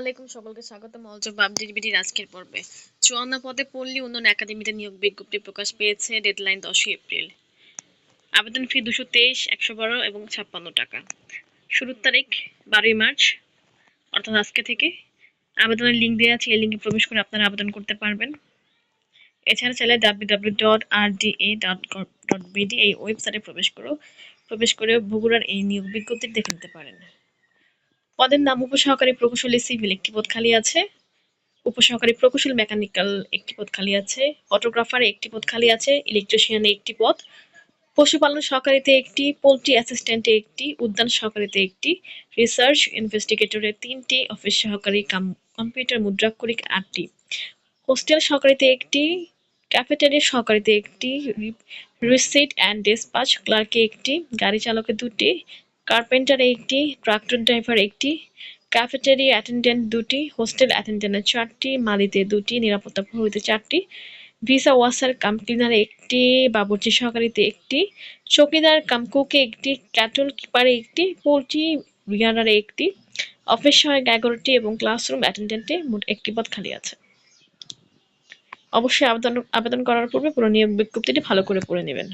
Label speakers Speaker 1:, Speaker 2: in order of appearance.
Speaker 1: আলাইকুম সকলকে স্বাগতম অলজব আজকের পর্বে। চুয়ান্ন পদে পল্লী উন্নয়ন একাডেমিতে নিয়োগ বিজ্ঞপ্তি প্রকাশ পেয়েছে ডেডলাইন দশই এপ্রিল। আবেদন ফি দুশো তেইশ, একশো বারো এবং ছাপ্পান্ন টাকা। শুরুর তারিখ বারোই মার্চ, অর্থাৎ আজকে থেকে। আবেদনের লিঙ্ক দেওয়া আছে, এই লিঙ্কে প্রবেশ করে আপনারা আবেদন করতে পারবেন। এছাড়া চাইলে W W dot R D A dot dot BD এই ওয়েবসাইটে প্রবেশ করো প্রবেশ করে বগুড়ার এই নিয়োগ বিজ্ঞপ্তি দেখে নিতে পারেন। পদের নাম উপসহকারী প্রকৌশলী সিভিল একটি পদ খালি আছে। উপসহকারী প্রকৌশল মেকানিক্যাল একটি পদ খালি আছে। ফটোগ্রাফার একটি পদ খালি আছে। ইলেকট্রিশিয়ানে একটি পদ। পশুপালন সহকারীতে একটি, পোলট্রি অ্যাসিস্ট্যান্টে একটি, উদ্যান সহকারীতে একটি, রিসার্চ ইনভেস্টিগেটরে তিনটি, অফিস সহকারী কাম, কম্পিউটার মুদ্রাক্ষরিক আটটি। হোস্টেল সহকারীতে একটি, ক্যাফেটেরিয়া সহকারীতে একটি রিসিট অ্যান্ড ডিসপাচ ক্লার্কে একটি, গাড়ি চালকে দুটি কার্পেন্টারে একটি, ট্রাক্টর ড্রাইভার একটি, ক্যাফেটেরিয়া অ্যাটেন্ডেন্ট দুটি, হোস্টেল অ্যাটেন্ডেন্টের চারটি, মালিতে দুটি, নিরাপত্তা প্রহরীতে চারটি, ভিসা ওয়াসার কাম ক্লিনারে একটি, বাবুর্চি সহকারীতে একটি, চৌকিদার কাম কুকে একটি, ক্যাটল কিপারে একটি, পোলট্রি রিয়ানারে একটি, অফিস সহায়ক এগারোটি এবং ক্লাসরুম অ্যাটেন্ডেন্টে মোট একটি পদ খালি আছে। অবশ্যই আবেদন আবেদন করার পূর্বে পুরো নিয়োগ বিজ্ঞপ্তিটি ভালো করে পড়ে নেবেন।